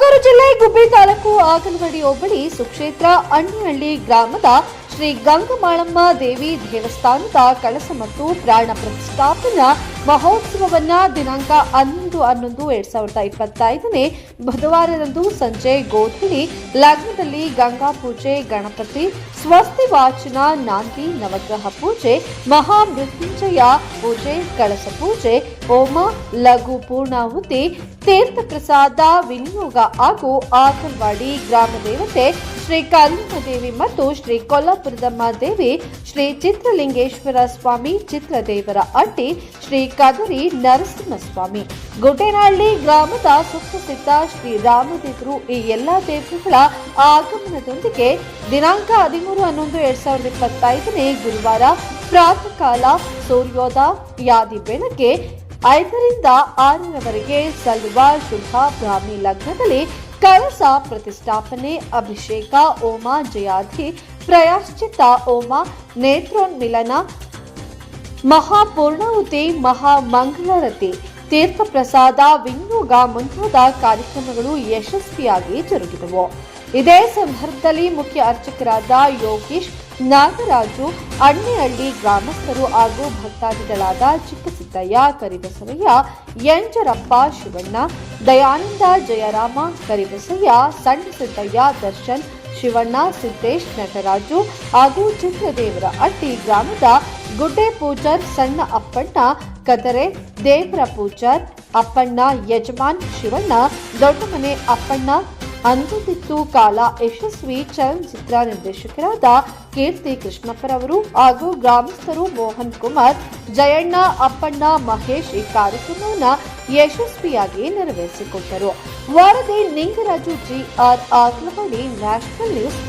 ತುಮಕೂರು ಜಿಲ್ಲೆ ಗುಬ್ಬಿ ತಾಲೂಕು ಆಗಲವಾಡಿ ಹೋಬಳಿ ಸುಕ್ಷೇತ್ರ ಅಣ್ಣಿಹಳ್ಳಿ ಗ್ರಾಮದ ಶ್ರೀ ಗಂಗಮಾಳಮ್ಮ ದೇವಿ ದೇವಸ್ಥಾನದ ಕಳಸ ಮತ್ತು ಪ್ರಾಣ ಪ್ರತಿಷ್ಠಾಪನಾ ಮಹೋತ್ಸವವನ್ನ ದಿನಾಂಕ ಹನ್ನೊಂದು ಹನ್ನೊಂದು ಎರಡ್ ಸಾವಿರದ ಇಪ್ಪತ್ತೈದನೇ ಬುಧವಾರದಂದು ಸಂಜೆ ಗೋಧೂಳಿ, ಲಗ್ನದಲ್ಲಿ ಗಂಗಾ ಪೂಜೆ, ಗಣಪತಿ, ಸ್ವಸ್ತಿ ವಾಚನ, ನಾಂದಿ, ನವಗ್ರಹ ಪೂಜೆ ಮಹಾಮೃತ್ಯುಂಜಯ ಪೂಜೆ, ಕಳಸ ಪೂಜೆ, ಹೋಮ, ಲಘು ಪೂರ್ಣಾಹುತಿ, ತೀರ್ಥ ಪ್ರಸಾದ, ವಿನಿಯೋಗ ಹಾಗೂ ಆಕಲ್ವಾಡಿ ಗ್ರಾಮ ದೇವತೆ ಶ್ರೀ ದೇವಿ ಮತ್ತು ಶ್ರೀ ಕೊಲ್ಲಾಪುರದಮ್ಮ ದೇವಿ ಶ್ರೀ ಚಿತ್ರಲಿಂಗೇಶ್ವರ ಸ್ವಾಮಿ ಚಿತ್ರದೇವರ ಅಟ್ಟಿ ಶ್ರೀ ಕದರಿ ನರಸಿಂಹಸ್ವಾಮಿ. ಗುಡ್ಡೇನಹಳ್ಳಿ ಗ್ರಾಮದ ಸುಪ್ರಸಿದ್ಧ ಶ್ರೀ ರಾಮದೇವರು ಈ ಎಲ್ಲಾ ದೇವರುಗಳ ಆಗಮನದೊಂದಿಗೆ ದಿನಾಂಕ ಹದಿಮೂರು ಹನ್ನೊಂದು ಎರಡ್ ಸಾವಿರದ ಇಪ್ಪತ್ತೈದನೇ ಗುರುವಾರ ಪ್ರಾತಃ ಕಾಲ ಸೂರ್ಯೋದಯಾದಿ ಬೆಳಗ್ಗೆ ಐದರಿಂದ ಆರರವರೆಗೆ ಸಲ್ಲುವ ಶುಭ ಬ್ರಾಹ್ಮಿ ಲಗ್ನದಲ್ಲಿ ಕಳಸ ಪ್ರತಿಷ್ಠಾಪನೆ, ಅಭಿಷೇಕ, ಹೋಮ ಜಯಾಧಿ ಪ್ರಯಾಶ್ಚಿತ ಹೋಮ, ನೇತ್ರೋನ್ಮಿಲನ ಮಹಾಪೂರ್ಣಾಹುತಿ ಮಹಾಮಂಗಳರತಿ ತೀರ್ಥ ಪ್ರಸಾದ ವಿನಿಯೋಗ ಮುಂತಾದ ಕಾರ್ಯಕ್ರಮಗಳು ಯಶಸ್ವಿಯಾಗಿ ಜರುಗಿದವು. ಇದೇ ಸಂದರ್ಭದಲ್ಲಿ ಮುಖ್ಯ ಅರ್ಚಕರಾದ ಯೋಗೀಶ್, ನಾಗರಾಜು, ಅಣ್ಣೆಹಳ್ಳಿ ಗ್ರಾಮಸ್ಥರು ಹಾಗೂ ಭಕ್ತಾದಿಗಳಾದ ಚಿಕ್ಕಸಿದ್ದಯ್ಯ, ಕರಿಬಸವಯ್ಯ, ಎಂಜರಪ್ಪ ಶಿವಣ್ಣ, ದಯಾನಂದ ಜಯರಾಮ ಕರಿಬಸಯ್ಯ ಸಣ್ಣ ಸಿದ್ದಯ್ಯ ದರ್ಶನ್, ಶಿವಣ್ಣ, ಸಿದ್ದೇಶ್ ನಟರಾಜು ಹಾಗೂ ಚಿತ್ರದೇವರ ಅಟ್ಟಿ ಗ್ರಾಮದ ಗುಡ್ಡೆ ಪೂಜಾರ್, ಸಣ್ಣ ಅಪ್ಪಣ್ಣ ಕದರೆ, ದೇವರ ಪೂಜಾರ್, ಅಪ್ಪಣ್ಣ ಯಜಮಾನ್ ಶಿವಣ್ಣ, ದೊಡ್ಡ ಮನೆ ಅಪ್ಪಣ್ಣ ಅಂದುದಿತ್ತು ಕಾಲ ಯಶಸ್ವಿ ಚಲನಚಿತ್ರ ನಿರ್ದೇಶಕರಾದ ಕೀರ್ತಿ ಕೃಷ್ಣಪ್ಪರವರು ಹಾಗೂ ಗ್ರಾಮಸ್ಥರು ಮೋಹನ್ ಕುಮಾರ್, ಜಯಣ್ಣ ಅಪ್ಪಣ್ಣ ಮಹೇಶ್ ಈ ಕಾರ್ಯಕ್ರಮವನ್ನು ಯಶಸ್ವಿಯಾಗಿ ನೆರವೇರಿಸಿಕೊಟ್ಟರು. ವಾರದಿ Ningaraju G R Aglawadi national news